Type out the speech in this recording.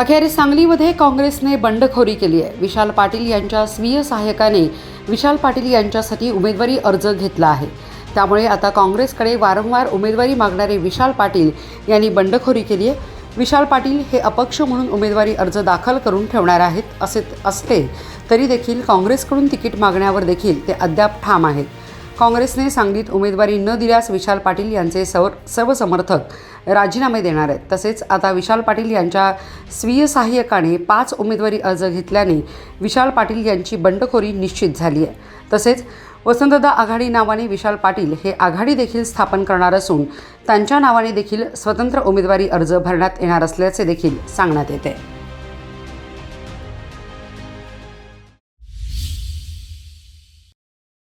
अखेर सांगलीमध्ये काँग्रेसने बंडखोरी केली आहे. विशाल पाटील यांच्या स्वीय सहाय्यकाने विशाल पाटील यांच्यासाठी उमेदवारी अर्ज घेतला आहे. त्यामुळे आता काँग्रेसकडे वारंवार उमेदवारी मागणारे विशाल पाटील यांनी बंडखोरी केली आहे. विशाल पाटील हे अपक्ष म्हणून उमेदवारी अर्ज दाखल करून ठेवणार आहेत असे असले तरी देखील काँग्रेसकडून तिकीट मागण्यावर देखील ते अद्याप ठाम आहेत. काँग्रेसने सांगलीत उमेदवारी न दिल्यास विशाल पाटील यांचे सर्व सर्व समर्थक राजीनामे देणार आहेत. तसेच आता विशाल पाटील यांच्या स्वीय सहाय्यकाने पाच उमेदवारी अर्ज घेतल्याने विशाल पाटील यांची बंडखोरी निश्चित झाली आहे. तसेच वसंतदा आघाडी नावाने विशाल पाटील हे आघाडी देखील स्थापन करणार असून त्यांच्या नावाने देखील स्वतंत्र उमेदवारी अर्ज भरण्यात येणार असल्याचे देखील सांगण्यात येते.